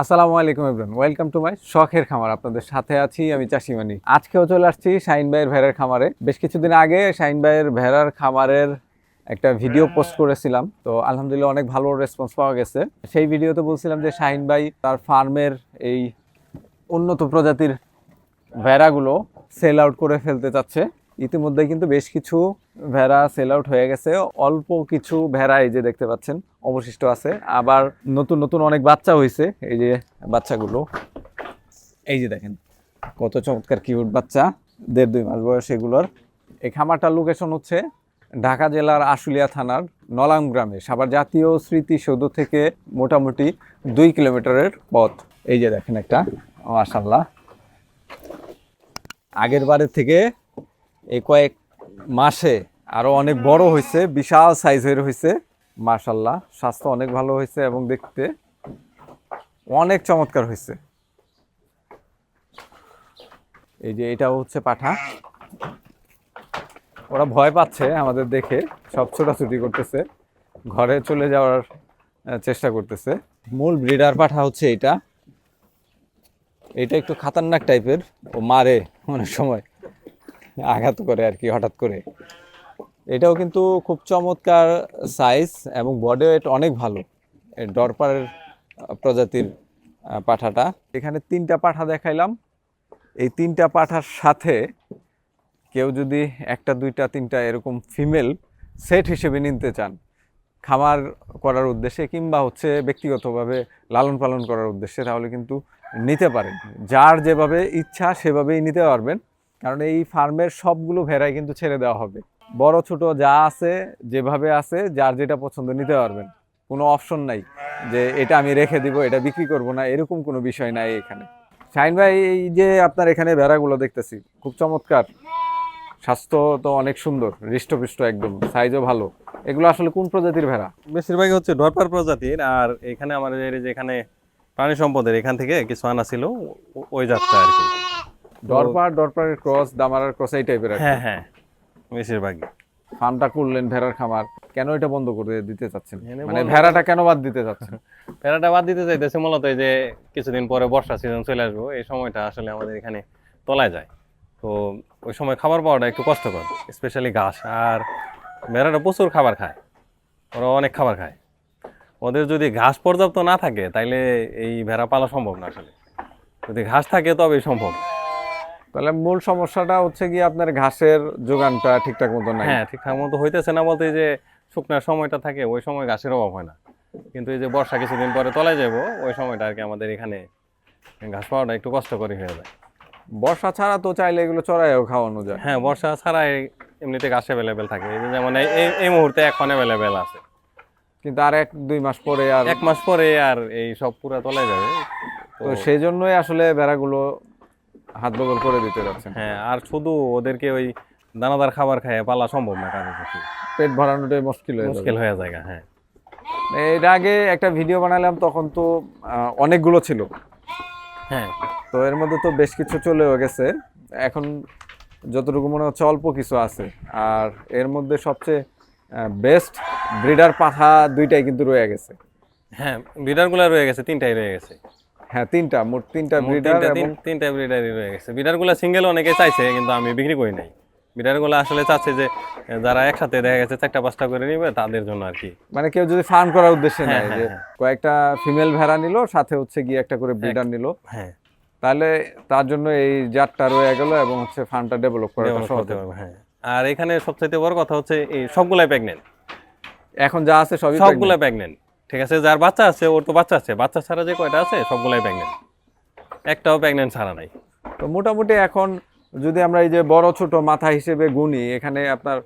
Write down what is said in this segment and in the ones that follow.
আসসালামু আলাইকুম everyone welcome to my শখের খামার। আপনাদের সাথে আছি আমি চাষিমানি। আজকেও চলে আসছি শাহিন ভাইয়ের ভেড়ার খামারে। বেশ কিছুদিন আগে শাহিন ভাইয়ের ভেড়ার খামারের একটা ভিডিও পোস্ট করেছিলাম। তো আলহামদুলিল্লাহ অনেক ভালো রেসপন্স পাওয়া গেছে। সেই ভিডিওতে বলছিলাম যে শাহিন ভাই তার ফার্মের এই উন্নত প্রজাতির ভেড়াগুলো সেল আউট করে ফেলতে চাচ্ছে। ইতিমধ্যে কিন্তু বেশ কিছু ভেড়া সেল আউট হয়ে গেছে। অল্প কিছু ভেড়া এই যে দেখতে পাচ্ছেন। অবশিষ্ট আছে। আবার নতুন নতুন অনেক বাচ্চা হয়েছে এই যে বাচ্চাগুলো। এই যে দেখেন, কত চমৎকার কিউট বাচ্চা। দেড়, দুই মাস বয়স এগুলোর। এই খামারটার লোকেশন হচ্ছে ঢাকা জেলার আশুলিয়া থানার নলাম গ্রামে। সাভার জাতীয় স্মৃতিসৌধ থেকে মোটামুটি দুই কিলোমিটারের পথ। এই যে দেখেন একটা মাশাল্লাহ আগের বারের থেকে এই কয়েক মাসে আরও অনেক বড় হয়েছে বিশাল সাইজের হয়েছে মাশাল্লাহ স্বাস্থ্য অনেক ভালো হয়েছে এবং দেখতে অনেক চমৎকার হয়েছে। এই যে এটাও হচ্ছে পাঠা। ওরা ভয় পাচ্ছে আমাদের দেখে, সব ছোটাছুটি করতেছে, ঘরে চলে যাওয়ার চেষ্টা করতেছে। মূল ব্রিডার পাঠা হচ্ছে এটা। এটা একটু খাতারনাক টাইপের, ও মারে অনেক সময়, আঘাত করে আর কি, হঠাৎ করে। এটাও কিন্তু খুব চমৎকার সাইজ এবং বডি ওয়েট অনেক ভালো। ডরপারের প্রজাতির পাঠাটা। এখানে তিনটা পাঠা দেখাইলাম। এই তিনটা পাঠার সাথে কেউ যদি একটা, দুইটা, তিনটা এরকম ফিমেল সেট হিসেবে নিতে চান, খামার করার উদ্দেশ্যে কিংবা হচ্ছে ব্যক্তিগতভাবে লালন পালন করার উদ্দেশ্যে, তাহলে কিন্তু নিতে পারেন। যার যেভাবে ইচ্ছা সেভাবেই নিতে পারবেন। কারণ এই ফার্মের সবগুলো ভেড়াই কিন্তু ছেড়ে দেওয়া হবে। বড় ছোট যা আছে যেভাবে আছে যার যেটা পছন্দ নিতে পারবেন। কোনো অপশন নাই যে এটা আমি রেখে দিব এটা বিক্রি করব না এরকম কোনো বিষয় নাই এখানে। শাইন ভাই এই যে আপনার এখানে ভেড়াগুলো দেখতেছি খুব চমৎকার। স্বাস্থ্য তো অনেক সুন্দর হৃষ্টপৃষ্ট একদম সাইজও ভালো। এগুলো আসলে কোন প্রজাতির ভেড়া? বেশিরভাগই হচ্ছে ডরপার প্রজাতির আর এখানে আমাদের যেখানে প্রাণী সম্পদের এখান থেকে কিছু আনা ছিল ওই যাত্রা আর কি। ডরপার ডরপারের ক্রস দামারার ক্রস এই টাইপের হ্যাঁ হ্যাঁ। বেশিরভাগই। ফার্মটা করলেন ভেড়ার খামার। কেন এটা বন্ধ করে দিতে চাচ্ছেন? মানে ভেড়াটা কেন বাদ দিতে চাচ্ছেন? প্যারাটা বাদ দিতে চাইতেছে মূলত এই যে কিছুদিন পরে বর্ষা সিজন চলে আসব। এই সময়টা আসলে আমাদের এখানে তলায় যায়। তো ওই সময় খাবার পাওয়াটা একটু কষ্টকর স্পেশালি ঘাস। আর ভেড়াটা প্রচুর খাবার খায়। ওরা অনেক খাবার খায়। ওদের যদি ঘাস পর্যাপ্ত না থাকে তাইলে এই ভেড়া পালা সম্ভব না আসলে। যদি ঘাস থাকে তবেই সম্ভব। তাহলে মূল সমস্যাটা হচ্ছে কি আপনার ঘাসের যোগানটা ঠিকঠাক মতো নাই। হ্যাঁ ঠিকঠাক মতো হইতেছে না বলতে যে শুকনার সময়টা থাকে ওই সময় ঘাসের অভাব হয় না। কিন্তু এই যে বর্ষা কিছুদিন পরে তলায় যাব ওই সময়টা আর কি আমাদের এখানে ঘাস পাওয়াটা একটু কষ্টকরই হয়ে যায়। বর্ষা ছাড়া তো চাইলে এগুলো চড়াইও খাওয়ানো যায়। হ্যাঁ বর্ষা ছাড়া এমনিতে ঘাস অ্যাভেলেবেল থাকে। যেমন এই- এই মুহূর্তে এখন অ্যাভেলেবেল আছে। কিন্তু আর এক দুই মাস পরে আর এক মাস পরে আর এই সব পুরা তলায় যাবে। তো তো সেই জন্যই আসলে ভেড়াগুলো হাত বদল করে দিতে যাচ্ছেন। হ্যাঁ আর শুধু ওদেরকে ওই দানাদার খাবার খাইয়ে পালা সম্ভব না পক্ষে। পেট ভরানোটাই মুশকিল হয়ে মুশকিল হয়ে যায় হ্যাঁ। এর আগে একটা ভিডিও বানালাম তখন তো অনেকগুলো ছিল। হ্যাঁ। তো এর মধ্যে তো বেশ কিছু চলেও গেছে। এখন যতটুকু মনে হচ্ছে অল্প কিছু আছে। আর এর মধ্যে সবচেয়ে বেস্ট ব্রিডার পাঠা দুইটাই কিন্তু রয়ে গেছে। হ্যাঁ ব্রিডারগুলো রয়ে গেছে তিনটাই রয়ে গেছে। হ্যাঁ তিনটা মোট তিনটা ব্রিডার এবং তিন- তিনটা ব্রিডারই রয়ে গেছে। ব্রিডারগুলো সিঙ্গেল অনেকে চাইছে কিন্তু আমি বিক্রি করি নাই। ব্রিডারগুলো আসলে চাচ্ছে যে যারা একসাথে দেখা গেছে চারটা পাঁচটা করে নিবে তাদের জন্য আর কি। মানে কেউ যদি ফার্ম করার উদ্দেশ্যে হ্যাঁ, নেয় হ্যাঁ, যে হ্যাঁ। কয়েকটা ফিমেল ভেড়া নিল সাথে হচ্ছে গিয়ে একটা করে ব্রিডার নিল। হ্যাঁ। তাহলে তার জন্য এই জাতটা রয়ে গেল এবং হচ্ছে ফার্মটা ডেভেলপ develop সহজ হবে। হ্যাঁ। আর এখানে সবচাইতে বড় কথা হচ্ছে এই সবগুলাই প্রেগনেন্ট এখন যা আছে সবই সবগুলাই প্রেগনেন্ট ঠিক আছে? যার বাচ্চা আছে ওর তো বাচ্চা আছে। বাচ্চা ছাড়া যে কয়টা আছে সবগুলাই প্রেগনেন্ট একটাও প্রেগনেন্ট ছাড়া নাই। তো মোটামুটি এখন যদি আমরা এই যে বড় ছোট মাথা হিসেবে গুনি এখানে আপনার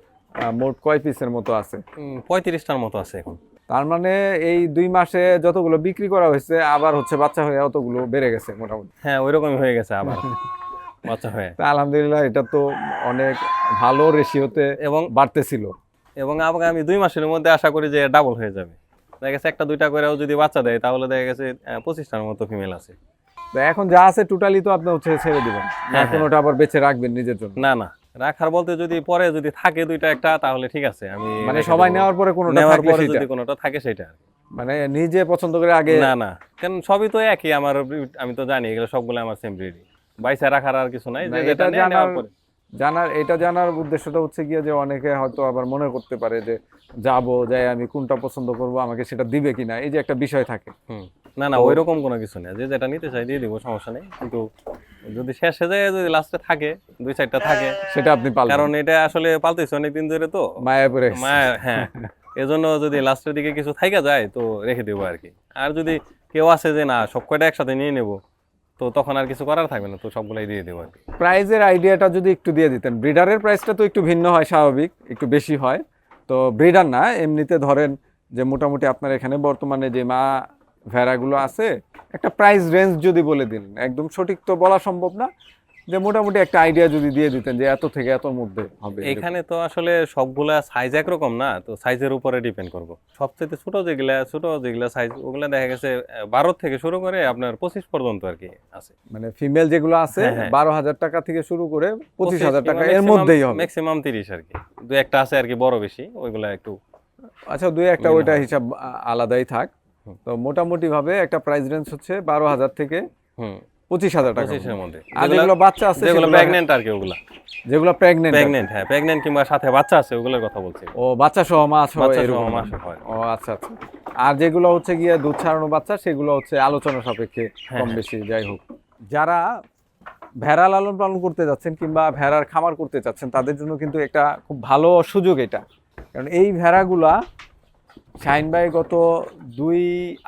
মোট কয় পিসের মতো আছে? পঁয়ত্রিশটার মতো আছে এখন। তার মানে এই দুই মাসে যতগুলো বিক্রি করা হয়েছে আবার হচ্ছে বাচ্চা হয়ে অতগুলো বেড়ে গেছে মোটামুটি। হ্যাঁ ওইরকমই হয়ে গেছে আবার বাচ্চা হয়ে। তা আলহামদুলিল্লাহ এটা তো অনেক ভালো রেশিওতে এবং বাড়তেছিল। এবং আগামী দুই মাসের মধ্যে আশা করি যে ডাবল হয়ে যাবে। দেখা গেছে একটা দুইটা করেও যদি বাচ্চা দেয় তাহলে দেখা গেছে পঁচিশটার মতো ফিমেল আছে। এখন যা আছে টোটালি তো আপনি হচ্ছে ছেড়ে দিবেন। না হ্যাঁ, কোনোটা আবার বেঁচে রাখবেন নিজের জন্য। না না। রাখার বলতে যদি পরে যদি থাকে দুইটা একটা তাহলে ঠিক আছে। আমি মানে সবাই নেওয়ার পরে কোনোটা নেওয়ার পরে যদি কোনোটা থাকে সেটা মানে নিজে পছন্দ করে আগে না না। কারণ সবই তো একই আমার আমি তো জানি এগুলো সবগুলো আমার সেম ব্রিডই বাইসা রাখার আর কিছু নাই যেটা নেওয়ার পরে। জানার এটা জানার উদ্দেশ্যটা হচ্ছে গিয়ে যে অনেকে হয়তো আবার মনে করতে পারে যে যাব যাই আমি কোনটা পছন্দ করব আমাকে সেটা দিবে কিনা এই যে একটা বিষয় থাকে। না না ওই রকম কোনো কিছু নেই। যে যেটা নিতে চাই দিয়ে দিব সমস্যা নেই। কিন্তু যদি শেষে যায় যদি লাস্টে থাকে দুই চারটা থাকে সেটা আপনি পালবেন। কারণ এটা আসলে পালতেছি অনেকদিন ধরে তো। মায়া মায়াপুরে মায়া হ্যাঁ। এজন্য যদি লাস্টের দিকে কিছু থাইকা যায় তো রেখে দেবো আর কি। আর যদি কেউ আছে যে না সব কয়টা একসাথে নিয়ে নেব? তো তখন আর কিছু করার থাকবে না, তো সবগুলাই দিয়ে দেবো আর কি। প্রাইজের আইডিয়াটা যদি একটু দিয়ে দিতেন, ব্রিডারের প্রাইসটা তো একটু ভিন্ন হয়, স্বাভাবিক, একটু বেশি হয়। তো ব্রিডার না, এমনিতে ধরেন যে মোটামুটি আপনার এখানে বর্তমানে যে মা ভেড়াগুলো আছে, একটা প্রাইস রেঞ্জ যদি বলে দিন একদম সঠিক তো বলা সম্ভব না যে মোটামুটি একটা আইডিয়া যদি দিয়ে দিতেন যে এত থেকে এতর মধ্যে হবে এখানে তো আসলে সবগুলা সাইজ একরকম না তো সাইজের উপরে ডিপেন্ড করব। সবচেয়ে ছোট যেগুলা ছোট যেগুলা সাইজ ওগুলা দেখা গেছে বারো থেকে শুরু করে আপনার পঁচিশ পর্যন্ত আর কি আছে। মানে ফিমেল যেগুলো আছে হ্যাঁ, হ্যাঁ। বারো হাজার টাকা থেকে শুরু করে পঁচিশ হাজার টাকা এর মধ্যেই হবে। ম্যাক্সিমাম তিরিশ আর কি। দু একটা আছে আর কি বড় বেশি ওইগুলা একটু আচ্ছা দুই একটা ওইটা হিসাব আলাদাই থাক। তো মোটামুটি ভাবে একটা প্রাইস রেঞ্জ হচ্ছে বারো হাজার থেকে হুম। পঁচিশ হাজার টাকা পঁচিশের মধ্যে। আর যেগুলো বাচ্চা আছে যেগুলো প্রেগনেন্ট আর কি ওগুলা। যেগুলো প্রেগনেন্ট প্রেগনেন্ট হ্যাঁ প্রেগনেন্ট কিংবা সাথে বাচ্চা আছে ওগুলোর কথা বলছি। ও বাচ্চা সহ মাছ হয় বাচ্চা সহ এরকম। মাছ হয়। ও আচ্ছা আচ্ছা। আর যেগুলো হচ্ছে গিয়ে দুধ ছাড়ানো বাচ্চা সেগুলো হচ্ছে আলোচনা সাপেক্ষে হ্যাঁ, কম বেশি যাই হোক। যারা ভেড়া লালন পালন করতে যাচ্ছেন কিংবা ভেড়ার খামার করতে চাচ্ছেন তাদের জন্য কিন্তু একটা খুব ভালো সুযোগ এটা। কারণ এই ভেড়াগুলা শাইন ভাই গত দুই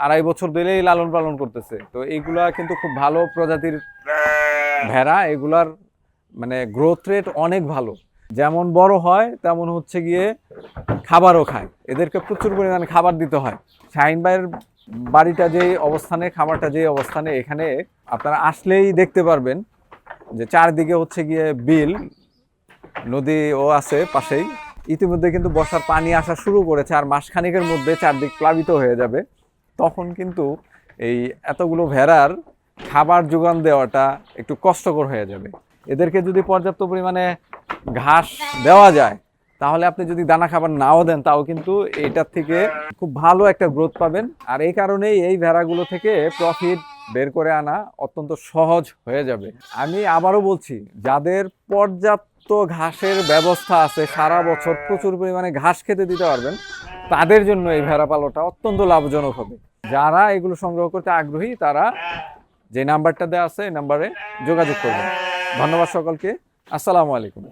আড়াই বছর ধরেই লালন পালন করতেছে। তো এইগুলা কিন্তু খুব ভালো প্রজাতির ভেড়া, এগুলার মানে গ্রোথ রেট অনেক ভালো। যেমন বড় হয়, তেমন হচ্ছে গিয়ে খাবারও খায়। এদেরকে প্রচুর পরিমাণে খাবার দিতে হয়। শাহিন ভাইয়ের বাড়িটা যেই অবস্থানে খামারটা যেই অবস্থানে, এখানে আপনারা আসলেই দেখতে পারবেন যে চারদিকে হচ্ছে গিয়ে বিল নদীও আছে পাশেই। ইতিমধ্যে কিন্তু বর্ষার পানি আসা শুরু করেছে আর মাসখানেকের মধ্যে চারদিক প্লাবিত হয়ে যাবে। তখন কিন্তু এই এতগুলো ভেড়ার খাবার যোগান দেওয়াটা একটু কষ্টকর হয়ে যাবে। এদেরকে যদি পর্যাপ্ত পরিমাণে ঘাস দেওয়া যায়, তাহলে আপনি যদি দানা খাবার নাও দেন, তাও কিন্তু এটার থেকে খুব ভালো একটা গ্রোথ পাবেন। আর এই কারণেই এই ভেড়াগুলো থেকে প্রফিট বের করে আনা অত্যন্ত সহজ হয়ে যাবে। আমি আবারও বলছি, যাদের পর্যাপ্ত ঘাসের ব্যবস্থা আছে। সারা বছর প্রচুর পরিমাণে ঘাস খেতে দিতে পারবেন। তাদের জন্য এই ভেড়া পালনটা অত্যন্ত লাভজনক হবে। যারা এগুলো সংগ্রহ করতে আগ্রহী, তারা যে নাম্বারটা দেওয়া আছে, এই নাম্বারে যোগাযোগ করবেন। ধন্যবাদ সকলকে। আসসালামু আলাইকুম।